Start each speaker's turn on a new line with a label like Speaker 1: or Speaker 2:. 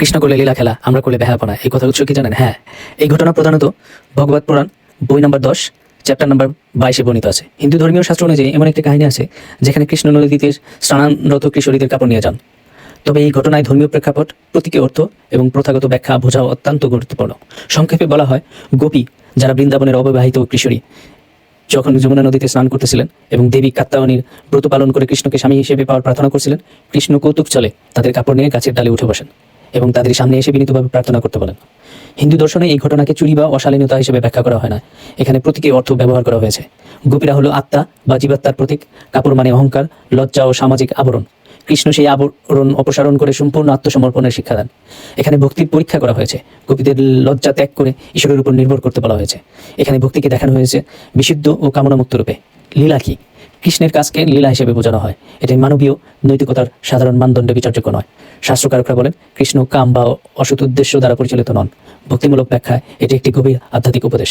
Speaker 1: কৃষ্ণ করলে লীলা খেলা, আমরা করলে বেহাপনা এই কথা উৎস কি জানেন? হ্যাঁ। এই ঘটনা প্রধানত ভগবত পুরাণ, বই নম্বর দশ চ্যাপ্টার নাম্বার বাইশে বর্ণিত আছে। হিন্দু ধর্মীয় শাস্ত্র অনুযায়ী এমন একটি কাহিনী আছে, যেখানে কৃষ্ণ নদীতে স্নানানরত কিশোরীদের কাপড় নিয়ে যান। তবে এই ঘটনায় ধর্মীয় প্রেক্ষাপট, প্রতীকী অর্থ এবং প্রথাগত ব্যাখ্যা বোঝা অত্যন্ত গুরুত্বপূর্ণ। সংক্ষেপে বলা হয়, গোপী যারা বৃন্দাবনের অবিবাহিত কিশোরী, যখন যমুনা নদীতে স্নান করতেছিলেন এবং দেবী কাত্তায়নীর ব্রত পালন করে কৃষ্ণকে স্বামী হিসেবে পাওয়ার প্রার্থনা করছিলেন, কৃষ্ণ কৌতুক চলে তাদের কাপড় নিয়ে গাছের ডালে উঠে বসেন। এবং তাদের সামনে এসে বিনীতভাবে প্রার্থনা করতে বলেন। হিন্দু দর্শনে এই ঘটনাকে চুরি বা অশালীনতা হিসেবে ব্যাখ্যা করা হয় না। এখানে প্রতীকী অর্থ ব্যবহার করা হয়েছে। গোপীরা হলো আত্মা বা জীবাত্মার প্রতীক, কাপড় মানে অহংকার, লজ্জা ও সামাজিক আবরণ। কৃষ্ণ সেই আবরণ অপসারণ করে সম্পূর্ণ আত্মসমর্পণের শিক্ষা দেন। এখানে ভক্তির পরীক্ষা করা হয়েছে। গোপীদের লজ্জা ত্যাগ করে ঈশ্বরের উপর নির্ভর করতে বলা হয়েছে। এখানে ভক্তিকে দেখানো হয়েছে বিশুদ্ধ ও কামনামুক্ত রূপে। লীলা কি? কৃষ্ণের কাজকে লীলা হিসেবে বোঝানো হয়। এটি মানবীয় নৈতিকতার সাধারণ মানদণ্ডে বিচারযোগ্য নয়। শাস্ত্রকারকরা বলেন, কৃষ্ণ, কাম বা অসৎ উদ্দেশ্য দ্বারা পরিচালিত নন। ভক্তিমূলক ব্যাখ্যায় এটি একটি গভীর আধ্যাত্মিক উপদেশ।